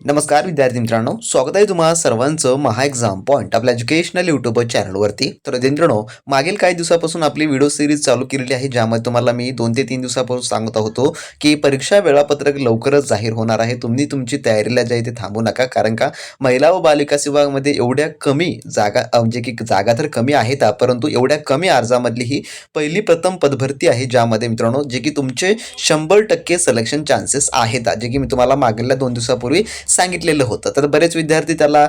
नमस्कार विद्यार्थी मित्रांनो. स्वागत आहे तुम्हाला सर्वांचं महा एक्झाम पॉईंट आपल्या एज्युकेशनल यूट्यूब चॅनलवरती तर मित्रांनो मागील काही दिवसापासून आपली व्हिडिओ सिरीज चालू केलेली आहे ज्यामध्ये तुम्हाला मी दोन ते तीन दिवसापासून सांगत होतो की परीक्षा वेळापत्रक लवकरच जाहीर होणार आहे. तुम्ही तुमची तयारीला ज्या इथे थांबू नका कारण का महिला व बालिका विभागामध्ये एवढ्या कमी जागा म्हणजे की जागा तर कमी आहेत परंतु एवढ्या कमी अर्जामधली ही पहिली प्रथम पदभरती आहे ज्यामध्ये मित्रांनो जे की तुमचे शंभर टक्के सिलेक्शन चान्सेस आहेत. जे की मी तुम्हाला मागील दोन दिवसापूर्वी सांगितलेलं होतं. तर बरेच विद्यार्थी त्याला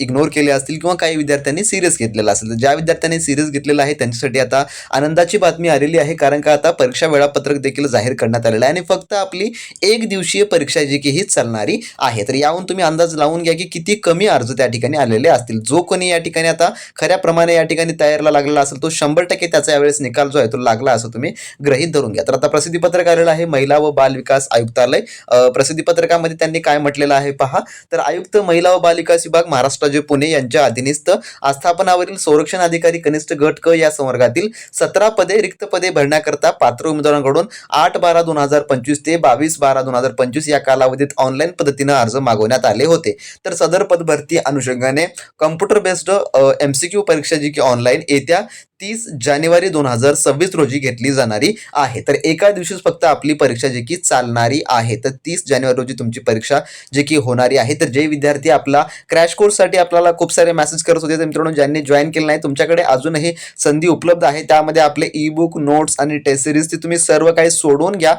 इग्नोर केले असतील किंवा काही विद्यार्थ्यांनी सिरियस घेतलेलं असेल. तर ज्या विद्यार्थ्यांनी सिरियस घेतलेलं आहे त्यांच्यासाठी आता आनंदाची बातमी आलेली आहे. कारण का आता परीक्षा वेळापत्रक देखील जाहीर करण्यात आलेलं आहे. आणि फक्त आपली एक दिवशीय परीक्षा जी की ही चालणारी आहे. तर याहून तुम्ही अंदाज लावून घ्या की किती कमी अर्ज त्या ठिकाणी आलेले असतील. जो कोणी या ठिकाणी आता खऱ्या प्रमाणे या ठिकाणी तयारीला लागलेला असेल तो शंभर टक्के त्याचा यावेळेस निकाल जो आहे तो लागला असं तुम्ही गृहीत धरून घ्या. तर आता प्रसिद्धीपत्रक आलेलं आहे महिला व बाल विकास आयुक्तालय. प्रसिद्धीपत्रकामध्ये त्यांनी काय म्हटलेलं आहे? पहा. तर आयुक्त महिला व बालिका विभाग महाराष्ट्र राज्य पुणे यांच्या अधीनस्थ आस्थापनावरील संरक्षण अधिकारी कनिष्ठ गट क या संवर्गातील सतरा पदे रिक्त पदे भरण्याकरता पात्र उमेदवारांकडून आठ बारा दोन हजार पंचवीस ते बावीस बारा दोन हजार पंचवीस या कालावधीत ऑनलाईन पद्धतीनं अर्ज मागवण्यात आले होते. तर सदर पदभरती अनुषंगाने computer based M C Q परीक्षा जी की ऑनलाईन येत्या तीस जानेवारी दोन हजार सव्वीस रोजी घेतली जाणारी आहे. तर एका दिवशीच फक्त आपली परीक्षा जी की चालणारी आहे. तर तीस जानेवारी रोजी तुमची परीक्षा जी की होणारी आहे. तर जे विद्यार्थी आपला क्रॅश कोर्ससाठी आपल्याला खूप सारे मेसेज करत होते तर मित्रांनो ज्यांनी जॉईन केलं नाही तुमच्याकडे अजूनही संधी उपलब्ध आहे. त्यामध्ये आपले ई बुक नोट्स आणि टेस्ट सिरीज ती तुम्ही सर्व काही सोडून घ्या.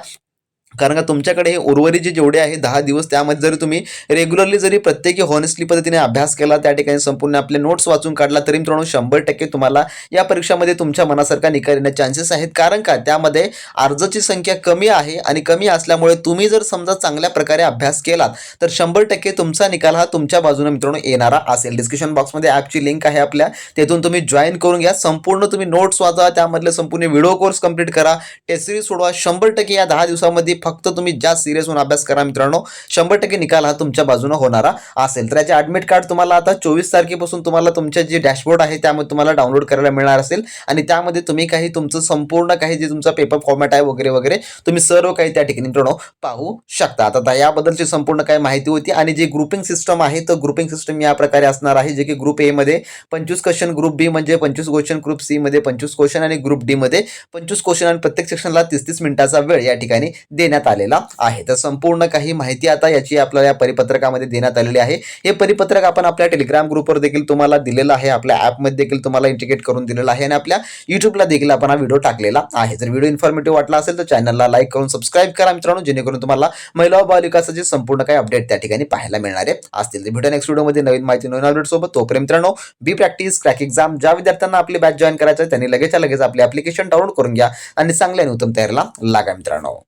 कारण का तुमच्याकडे हे उर्वरित जे जेवढे आहे दहा दिवस त्यामध्ये जरी तुम्ही रेग्युलरली जरी प्रत्येकी हॉनेस्टली पद्धतीने अभ्यास केला त्या ठिकाणी संपूर्ण आपले नोट्स वाचून काढला तरी मित्रांनो शंभर टक्के तुम्हाला या परीक्षामध्ये तुमच्या मनासारखा निकाल येण्याचे चान्सेस आहेत. कारण का त्यामध्ये अर्जाची संख्या कमी आहे आणि कमी असल्यामुळे तुम्ही जर समजा चांगल्या प्रकारे अभ्यास केलात तर शंभर टक्के तुमचा निकाल हा तुमच्या बाजूने मित्रांनो येणारा असेल. डिस्क्रिप्शन बॉक्समध्ये ॲपची लिंक आहे आपल्या. तेथून तुम्ही जॉईन करून घ्या. संपूर्ण तुम्ही नोट्स वाचा त्यामधले संपूर्ण व्हिडिओ कोर्स कंप्लीट करा. टेस्ट सिरीज सोडवा. शंभर टक्के या दहा दिवसामध्ये फक्त तुम्ही जास्त सिरियस होऊन अभ्यास करा मित्रांनो. शंभर टक्के निकाल हा तुमच्या बाजूने होणारा असेल. तर याचे ॲडमिट कार्ड तुम्हाला आता चोवीस तारखेपासून तुम्हाला तुमचे जे डॅशबोर्ड आहे त्यामध्ये तुम्हाला डाउनलोड करायला मिळणार असेल. आणि त्यामध्ये तुम्ही काही तुमचं संपूर्ण काही जे तुमचा पेपर फॉर्मॅट आहे वगैरे वगैरे तुम्ही सर्व काही त्या ठिकाणी मित्रांनो पाहू शकता. आता याबद्दलची संपूर्ण काही माहिती होती आणि जे ग्रुपिंग सिस्टम आहे तर ग्रुपिंग सिस्टम या प्रकारे असणार आहे जे की ग्रुप ए मध्ये पंचवीस क्वेश्चन ग्रुप बी म्हणजे पंचवीस क्वेश्चन ग्रुप सी मध्ये पंचवीस क्वेश्चन आणि ग्रुप डी मध्ये पंचवीस क्वेश्चन आणि प्रत्येक सेक्शनला तीस तीस मिनिटाचा वेळ या ठिकाणी देण्यात आलेला आहे. तर संपूर्ण काही माहिती आता याची आपल्याला या परिपत्रकामध्ये देण्यात आलेली आहे. हे परिपत्रक आपण आपल्या टेलिग्राम ग्रुपवर देखील तुम्हाला दिलेलं आहे. आपल्या ॲपमध्ये देखील तुम्हाला इंडिकेट करून दिलेलं आहे. आणि आपल्या युट्यूबला देखील आपण हा व्हिडिओ टाकलेला आहे. जर व्हिडिओ इन्फॉर्मेटिव्ह वाटला असेल तर चॅनलला लाईक करून सबस्क्राईब करा मित्रांनो जेणेकरून तुम्हाला महिला व बालिकाचं संपूर्ण काही अपडेट त्या ठिकाणी पाहायला मिळणारे असतील. तर भेटूया नेक्स्ट व्हिडिओमध्ये नवीन माहिती नवीन अपडेट सोबत. तोपर्यंत मित्रांनो बी प्रॅक्टिस क्रॅक एक्झाम ज्या विद्यार्थ्यांना आपली बॅच जॉईन करायचं त्यांनी लगेच लगेच आपली ॲप्लिकेशन डाउनलोड करून घ्या आणि चांगल्या आणि उत्तम तयारीला लागा मित्रांनो.